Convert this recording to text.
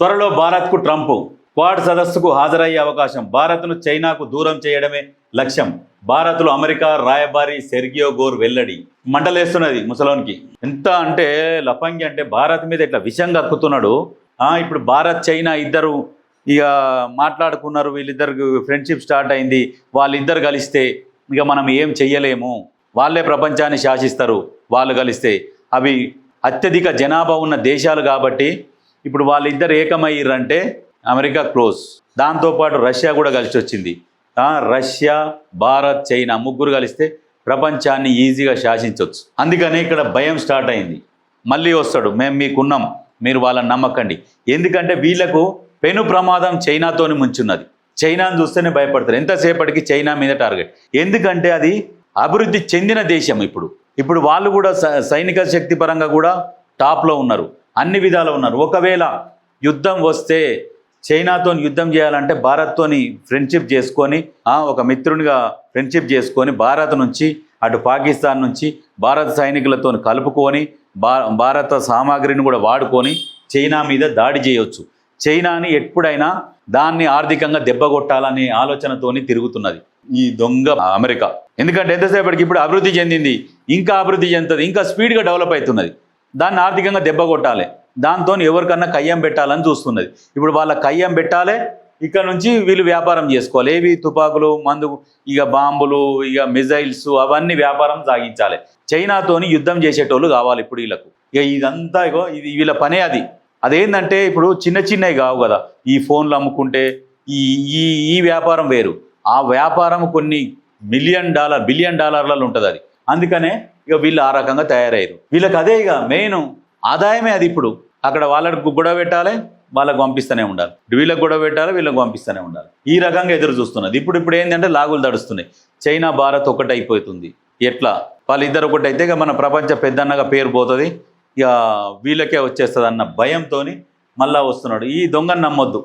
త్వరలో భారత్కు Trump quad సదస్సుకు హాజరయ్యే అవకాశం భారత్ను చైనాకు దూరం చేయడమే లక్ష్యం. భారత్లో అమెరికా రాయబారి సెర్గియో గోర్ వెల్లడి. మంటలేస్తున్నది ముసలోనికి. ఎంత అంటే లఫంగి అంటే భారత్ మీద ఇట్లా విషం కక్కుతున్నాడు. ఇప్పుడు భారత్ చైనా ఇద్దరు ఇక మాట్లాడుకున్నారు వీళ్ళిద్దరు ఫ్రెండ్షిప్ స్టార్ట్ అయింది. వాళ్ళిద్దరు కలిస్తే ఇక మనం ఏం చెయ్యలేము. వాళ్ళే ప్రపంచాన్ని శాసిస్తారు వాళ్ళు కలిస్తే. అవి అత్యధిక జనాభా ఉన్న దేశాలు కాబట్టి ఇప్పుడు వాళ్ళిద్దరు ఏకమయ్యారంటే అమెరికా క్లోజ్. దాంతోపాటు రష్యా కూడా కలిసి వచ్చింది రష్యా భారత్ చైనా ముగ్గురు కలిస్తే ప్రపంచాన్ని ఈజీగా శాసించవచ్చు అందుకనే ఇక్కడ భయం స్టార్ట్ అయింది. మళ్ళీ వస్తాడు మేము మీకున్నాం మీరు వాళ్ళని నమ్మకండి. ఎందుకంటే వీళ్ళకు పెను ప్రమాదం చైనాతోని ముంచున్నది. చైనాను చూస్తేనే భయపడతారు. ఎంతసేపటికి చైనా మీద టార్గెట్? ఎందుకంటే అది అభివృద్ధి చెందిన దేశం ఇప్పుడు. ఇప్పుడు వాళ్ళు కూడా సైనిక శక్తి పరంగా కూడా టాప్లో ఉన్నారు. అన్ని విధాలు ఉన్నారు. ఒకవేళ యుద్ధం వస్తే చైనాతో యుద్ధం చేయాలంటే భారత్తోని ఫ్రెండ్షిప్ చేసుకొని ఒక మిత్రునిగా ఫ్రెండ్షిప్ చేసుకొని భారత్ నుంచి అటు పాకిస్తాన్ నుంచి భారత సైనికులతో కలుపుకొని భా భారత సామాగ్రిని కూడా వాడుకొని చైనా మీద దాడి చేయొచ్చు. చైనాని ఎప్పుడైనా దాన్ని ఆర్థికంగా దెబ్బగొట్టాలనే ఆలోచనతోని తిరుగుతున్నది ఈ దొంగ అమెరికా. ఎందుకంటే ఎంతసేపటికి ఇప్పుడు అభివృద్ధి చెందింది ఇంకా అభివృద్ధి చెందుతుంది ఇంకా స్పీడ్గా డెవలప్ అవుతున్నది. దాన్ని ఆర్థికంగా దెబ్బ కొట్టాలి. దాంతో ఎవరికన్నా కయ్యం పెట్టాలని చూస్తున్నది. ఇప్పుడు వాళ్ళ కయ్యం పెట్టాలి ఇక్కడ నుంచి వీళ్ళు వ్యాపారం చేసుకోవాలి. ఏవి? తుపాకులు మందు ఇక బాంబులు ఇక మిజైల్స్ అవన్నీ వ్యాపారం సాగించాలి. చైనాతోని యుద్ధం చేసేటోళ్ళు కావాలి ఇప్పుడు వీళ్ళకు. ఇక ఇదంతా ఇగో ఇది వీళ్ళ పనే అది. అదేంటంటే ఇప్పుడు చిన్న చిన్నవి కావు కదా. ఈ ఫోన్లు అమ్ముకుంటే ఈ ఈ ఈ వ్యాపారం వేరు. ఆ వ్యాపారం కొన్ని మిలియన్ డాలర్ బిలియన్ డాలర్లలో ఉంటుంది అది. అందుకనే ఇక వీళ్ళు ఆ రకంగా తయారయ్యారు. వీళ్ళకి అదే ఇక మెయిన్ ఆదాయమే అది ఇప్పుడు. అక్కడ వాళ్ళకు గొడవ పెట్టాలి వాళ్ళకు పంపిస్తూనే ఉండాలి. వీళ్ళకి గొడవ పెట్టాలి వీళ్ళకి పంపిస్తూనే ఉండాలి. ఈ రకంగా ఎదురు చూస్తున్నది. ఇప్పుడు ఇప్పుడు ఏంటంటే లాగులు దడుస్తున్నాయి చైనా భారత్ ఒకటి అయిపోతుంది ఎట్లా? వాళ్ళిద్దరు ఒకటి అయితే ఇక మన ప్రపంచ పెద్దన్నగా పేరు పోతుంది. ఇక వీళ్ళకే వచ్చేస్తుంది అన్న భయంతో మళ్ళా వస్తున్నాడు. ఈ దొంగను నమ్మొద్దు.